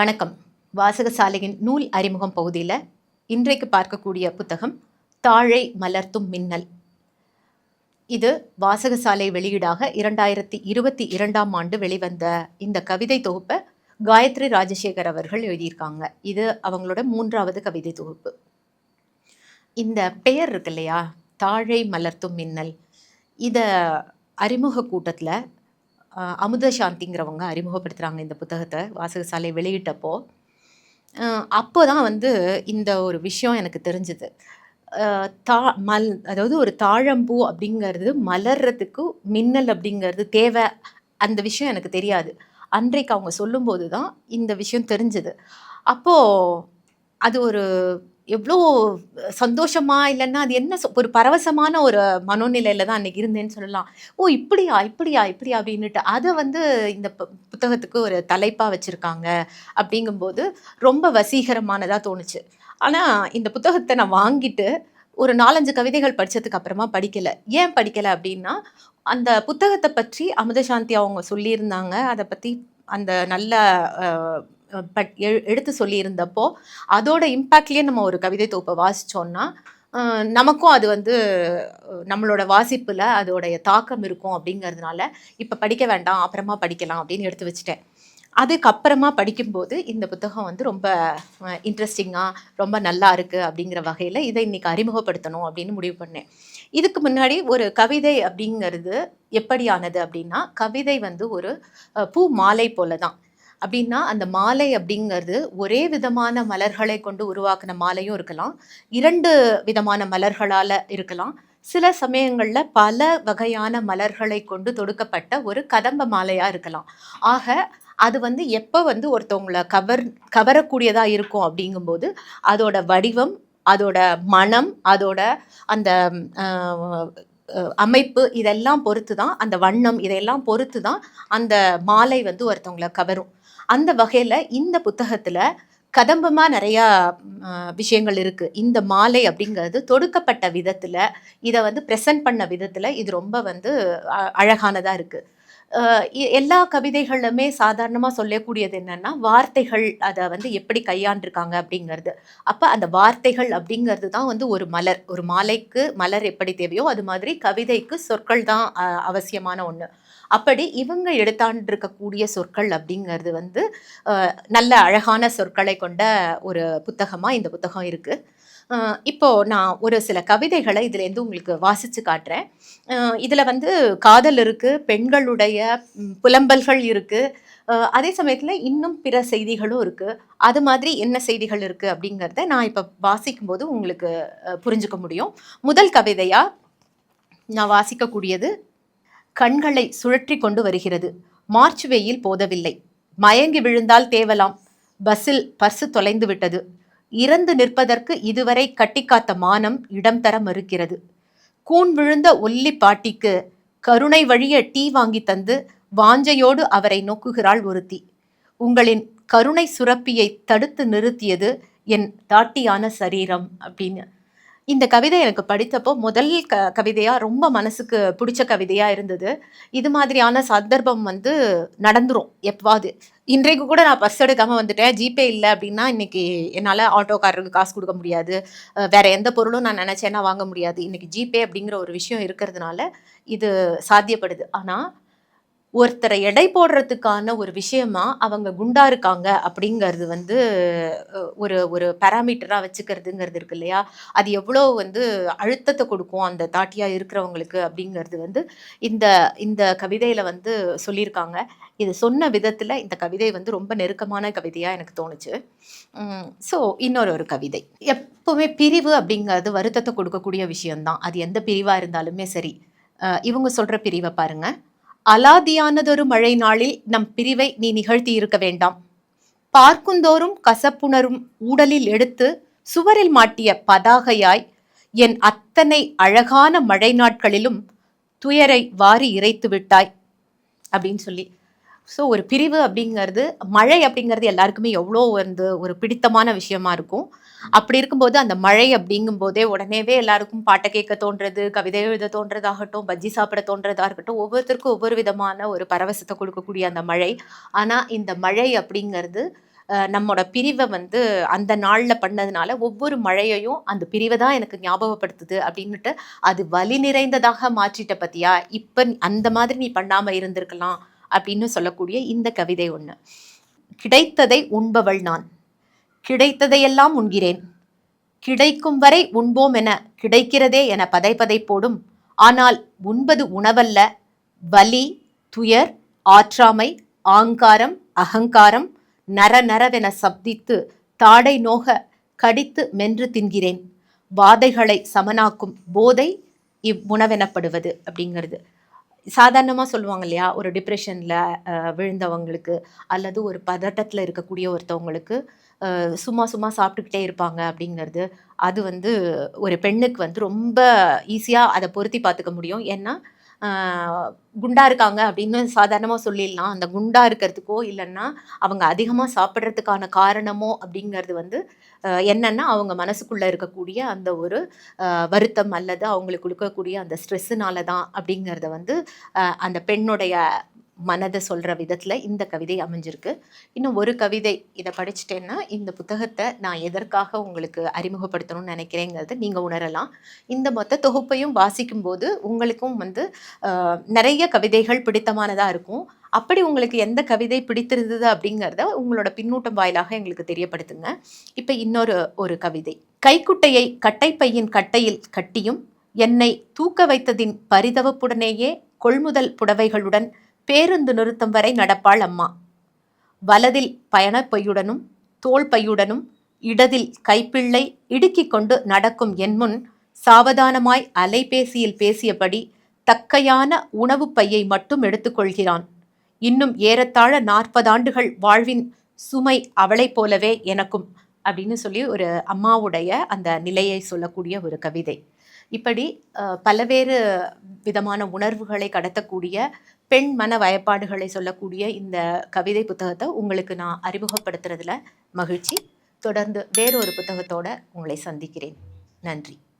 வணக்கம். வாசகசாலையின் நூல் அறிமுகம் பகுதியில் இன்றைக்கு பார்க்கக்கூடிய புத்தகம் தாழை மலர்த்தும் மின்னல். இது வாசகசாலை வெளியீடாக இரண்டாயிரத்தி இருபத்தி இரண்டாம் ஆண்டு வெளிவந்த இந்த கவிதை தொகுப்பை காயத்ரி ராஜசேகர் அவர்கள் எழுதியிருக்காங்க. இது அவங்களோட மூன்றாவது கவிதை தொகுப்பு. இந்த பெயர் இருக்கு இல்லையா தாழை மலர்த்தும் மின்னல். இதை அறிமுக கூட்டத்தில் அமுத சாந்திங்கிறவங்க அறிமுகப்படுத்துகிறாங்க இந்த புத்தகத்தை வாசகசாலை வெளியிட்டப்போ. அப்போ தான் வந்து இந்த ஒரு விஷயம் எனக்கு தெரிஞ்சுது. தா மல் அதாவது ஒரு தாழம்பூ அப்படிங்கிறது மலர்றதுக்கு மின்னல் அப்படிங்கிறது தேவை அந்த விஷயம் எனக்கு தெரியாது. அன்றைக்கு அவங்க சொல்லும்போது தான் இந்த விஷயம் தெரிஞ்சுது. அப்போது அது ஒரு எவ்வளோ சந்தோஷமா இல்லைன்னா அது என்ன சொ- ஒரு பரவசமான ஒரு மனோநிலையில் தான் அன்றைக்கி இருந்தேன்னு சொல்லலாம். ஓ இப்படியா இப்படியா இப்படியா அப்படின்னுட்டு அதை வந்து இந்த பு- புத்தகத்துக்கு ஒரு தலைப்பாக வச்சுருக்காங்க. அப்படிங்கும்போது ரொம்ப வசீகரமானதாக தோணுச்சு. ஆனால் இந்த புத்தகத்தை நான் வாங்கிட்டு ஒரு நாலஞ்சு கவிதைகள் படித்ததுக்கு அப்புறமா படிக்கலை. ஏன் படிக்கலை அப்படின்னா அந்த புத்தகத்தை பற்றி அமுதசாந்தி அவங்க சொல்லியிருந்தாங்க. அதை பற்றி அந்த நல்ல எடுத்து சொல்லியிருந்தப்போ அதோட இம்பேக்ட்லேயே நம்ம ஒரு கவிதை தொகுப்பை வாசிச்சோம்னா நமக்கும் அது வந்து நம்மளோட வாசிப்பில் அதோடைய தாக்கம் இருக்கும் அப்படிங்கிறதுனால இப்போ படிக்க வேண்டாம் அப்புறமா படிக்கலாம் அப்படின்னு எடுத்து வச்சுட்டேன். அதுக்கப்புறமா படிக்கும்போது இந்த புத்தகம் வந்து ரொம்ப இன்ட்ரெஸ்டிங்காக ரொம்ப நல்லா இருக்குது அப்படிங்கிற வகையில் இதை இன்னைக்கு அறிமுகப்படுத்தணும் அப்படின்னு முடிவு பண்ணேன். இதுக்கு முன்னாடி ஒரு கவிதை அப்படிங்கிறது எப்படியானது அப்படின்னா கவிதை வந்து ஒரு பூ மாலை போல தான் அப்படின்னா அந்த மாலை அப்படிங்கிறது ஒரே விதமான மலர்களை கொண்டு உருவாக்கின மாலையும் இருக்கலாம். இரண்டு விதமான மலர்களால் இருக்கலாம். சில சமயங்களில் பல வகையான மலர்களை கொண்டு தொடுக்கப்பட்ட ஒரு கதம்ப மாலையாக இருக்கலாம். ஆக அது வந்து எப்போ வந்து ஒருத்தவங்களை கவர் கவரக்கூடியதாக இருக்கும் அப்படிங்கும்போது அதோட வடிவம் அதோட மனம் அதோட அந்த அமைப்பு இதெல்லாம் பொறுத்து தான் அந்த வண்ணம் இதையெல்லாம் பொறுத்து தான் அந்த மாலை வந்து ஒருத்தவங்களை கவரும். அந்த வகையில் இந்த புத்தகத்தில் கதம்பமாக நிறையா விஷயங்கள் இருக்குது இந்த மாலை அப்படிங்கிறது தொடுக்கப்பட்ட விதத்தில் இதை வந்து ப்ரெசன்ட் பண்ண விதத்தில் இது ரொம்ப வந்து அழகானதாக இருக்குது எல்லா கவிதைகளுமே சாதாரணமாக சொல்லக்கூடியது என்னென்னா வார்த்தைகள் அதை வந்து எப்படி கையாண்டிருக்காங்க அப்படிங்கிறது. அப்போ அந்த வார்த்தைகள் அப்படிங்கிறது தான் வந்து ஒரு மலர். ஒரு மாலைக்கு மலர் எப்படி தேவையோ அது மாதிரி கவிதைக்கு சொற்கள் தான் அவசியமான ஒன்று அப்படி இவங்க எடுத்தாண்டிருக்கக்கூடிய சொற்கள் அப்படிங்கிறது வந்து நல்ல அழகான சொற்களை கொண்ட ஒரு புத்தகமாக இந்த புத்தகம் இருக்குது இப்போ நான் ஒரு சில கவிதைகளை இதுலேருந்து உங்களுக்கு வாசித்து காட்டுறேன். இதில் வந்து காதல் இருக்குது பெண்களுடைய புலம்பல்கள் இருக்குது அதே சமயத்தில் இன்னும் பிற செய்திகளும் இருக்குது அது மாதிரி என்ன செய்திகள் இருக்குது அப்படிங்கிறத நான் இப்போ வாசிக்கும் போது உங்களுக்கு புரிஞ்சுக்க முடியும். முதல் கவிதையாக நான் வாசிக்கக்கூடியது கண்களை சுழற்றி கொண்டு வருகிறது. மார்ச் வெயில் போதவில்லை. மயங்கி விழுந்தால் தேவலாம். பஸ்ஸில் பர்சு தொலைந்து விட்டது. இறந்து நிற்பதற்கு இதுவரை கட்டிக்காத்த மானம் இடம் தர மறுக்கிறது. கூன் விழுந்த ஒல்லி பாட்டிக்கு கருணை வழிய டீ வாங்கி தந்து வாஞ்சையோடு அவரை நோக்குகிறாள் ஒருத்தி. உங்களின் கருணை சுரப்பியை தடுத்து நிறுத்தியது என் தாட்டியான சரீரம் அப்படின்னு இந்த கவிதை எனக்கு படித்தப்போ முதல் க கவிதையாக ரொம்ப மனசுக்கு பிடிச்ச கவிதையாக இருந்தது. இது மாதிரியான சந்தர்ப்பம் வந்து நடந்துரும் எப்பவாது. இன்றைக்கு கூட நான் பர்ஸ் எடுக்காமல் வந்துட்டேன். ஜிபே இல்லை அப்படின்னா இன்னைக்கு என்னால் ஆட்டோக்காரருக்கு காசு கொடுக்க முடியாது. வேறு வேற எந்த பொருளும் நான் நினச்சேன்னா வாங்க முடியாது. இன்னைக்கு ஜிபே அப்படிங்கிற ஒரு விஷயம் இருக்கிறதுனால இது சாத்தியப்படுது. ஆனால் ஒருத்தரை எடை போடுறதுக்கான ஒரு விஷயமா அவங்க குண்டா இருக்காங்க அப்படிங்கிறது வந்து ஒரு ஒரு பேராமீட்டராக வச்சுக்கிறதுங்கிறது இருக்கு இல்லையா? அது எவ்வளோ வந்து அழுத்தத்தை கொடுக்கும் அந்த தாட்டியாக இருக்கிறவங்களுக்கு அப்படிங்கிறது வந்து இந்த இந்த கவிதையில் வந்து சொல்லியிருக்காங்க. இது சொன்ன விதத்தில் இந்த கவிதை வந்து ரொம்ப நெருக்கமான கவிதையாக எனக்கு தோணுச்சு. ஸோ இன்னொரு ஒரு கவிதை. எப்போவுமே பிரிவு அப்படிங்கிறது வருத்தத்தை கொடுக்கக்கூடிய விஷயம்தான். அது எந்த பிரிவாக இருந்தாலுமே சரி. இவங்க சொல்கிற பிரிவை பாருங்கள் அலாதியானதொரு மழை நாளில் நம் பிரிவை நீ நிகழ்த்தி இருக்க வேண்டாம். பார்க்குந்தோறும் கசப்புணரும் ஊடலில் எடுத்து சுவரில் மாட்டிய பதாகையாய் என் அத்தனை அழகான மழை நாட்களிலும் துயரை வாரி இறைத்து விட்டாய் அப்படின்னு சொல்லி. ஸோ ஒரு பிரிவு அப்படிங்கிறது மழை அப்படிங்கிறது எல்லாருக்குமே எவ்வளோ வந்து ஒரு பிடித்தமான விஷயமா இருக்கும். அப்படி இருக்கும்போது அந்த மழை அப்படிங்கும்போதே உடனேவே எல்லாருக்கும் பாட்டை கேட்க தோன்றது கவிதை எழுத தோன்றதாகட்டும் பஜ்ஜி சாப்பிட தோன்றதா இருக்கட்டும் ஒவ்வொருத்தருக்கும் ஒவ்வொரு விதமான ஒரு பரவசத்தை கொடுக்கக்கூடிய அந்த மழை. ஆனால் இந்த மழை அப்படிங்கிறது நம்மோட பிரிவை வந்து அந்த நாளில் பண்ணதுனால ஒவ்வொரு மழையையும் அந்த பிரிவை தான் எனக்கு ஞாபகப்படுத்துது அப்படின்னுட்டு அது வலி நிறைந்ததாக மாற்றிட்ட பத்தியா? இப்போ அந்த மாதிரி நீ பண்ணாமல் இருந்திருக்கலாம் அப்படின்னு சொல்லக்கூடிய இந்த கவிதை ஒன்று கிடைத்ததை உண்பவள் நான். கிடைத்ததையெல்லாம் உண்கிறேன். கிடைக்கும் வரை உண்போம் என கிடைக்கிறதே என பதை பதை போடும். ஆனால் உண்பது உணவல்ல. வலி துயர் ஆற்றாமை ஆங்காரம் அகங்காரம் நர நரவென சப்தித்து தாடை நோக கடித்து மென்று தின்கிறேன். வாதைகளை சமனாக்கும் போதை இவ்வுணவெனப்படுவது அப்படிங்கிறது. சாதாரணமாக சொல்லுவாங்க இல்லையா? ஒரு டிப்ரெஷனில் விழுந்தவங்களுக்கு அல்லது ஒரு பதட்டத்தில் இருக்கக்கூடிய ஒருத்தவங்களுக்கு சும்மா சும்மா சாப்பிட்டுக்கிட்டே இருப்பாங்க அப்படிங்கிறது அது வந்து ஒரு பெண்ணுக்கு வந்து ரொம்ப ஈஸியாக அதை பொருத்தி பார்த்துக்க முடியும். ஏன்னா குண்டா இருக்காங்க அப்படின்னு சாதாரணமாக சொல்லிடலாம். அந்த குண்டா இருக்கிறதுக்கோ இல்லைன்னா அவங்க அதிகமாக சாப்பிட்றதுக்கான காரணமோ அப்படிங்கிறது வந்து என்னென்னா என்னன்னா அவங்க மனசுக்குள்ளே இருக்கக்கூடிய அந்த ஒரு வருத்தம் அல்லது அவங்களுக்கு கொடுக்கக்கூடிய அந்த ஸ்ட்ரெஸ்ஸுனால தான் அப்படிங்கிறத வந்து அந்த பெண்ணுடைய மனதை சொல்கிற விதத்தில் இந்த கவிதை அமைஞ்சிருக்கு. இன்னும் ஒரு கவிதை இதை படிச்சிட்டேன்னா இந்த புத்தகத்தை நான் எதற்காக உங்களுக்கு அறிமுகப்படுத்தணும்னு நினைக்கிறேங்கிறது நீங்கள் உணரலாம். இந்த மொத்த தொகுப்பையும் வாசிக்கும்போது உங்களுக்கும் வந்து நிறைய கவிதைகள் பிடித்தமானதாக இருக்கும். அப்படி உங்களுக்கு எந்த கவிதை பிடித்திருந்தது அப்படிங்கிறத உங்களோட பின்னூட்டம் வாயிலாக எங்களுக்கு தெரியப்படுத்துங்க. இப்போ இன்னொரு ஒரு கவிதை. கைக்குட்டையை கட்டைப்பையின் கட்டையில் கட்டியும் என்னை தூக்க வைத்ததின் பரிதவப்புடனேயே கொள்முதல் புடவைகளுடன் பேருந்து நிறுத்தம் வரை நடப்பாள் அம்மா. வலதில் பயணப் பையுடனும் தோள் பையுடனும் இடதில் கைப்பிள்ளை இடுக்கிக் கொண்டு நடக்கும் என் முன் சாவதானமாய் அலைபேசியில் பேசியபடி தக்கையான உணவுப் பையை மட்டும் எடுத்துக்கொள்கிறான் இன்னும் ஏறத்தாழ நாற்பதாண்டுகள் வாழ்வின் சுமை அவளைப் போலவே எனக்கும் அப்படின்னு சொல்லி ஒரு அம்மாவுடைய அந்த நிலையை சொல்லக்கூடிய ஒரு கவிதை. இப்படி பலவேறு விதமான உணர்வுகளை கடத்தக்கூடிய பெண் மன வயப்பாடுகளை சொல்லக்கூடிய இந்த கவிதை புத்தகத்தை உங்களுக்கு நான் அறிமுகப்படுத்துறதுல மகிழ்ச்சி. தொடர்ந்து வேறொரு புத்தகத்தோடு உங்களை சந்திக்கிறேன். நன்றி.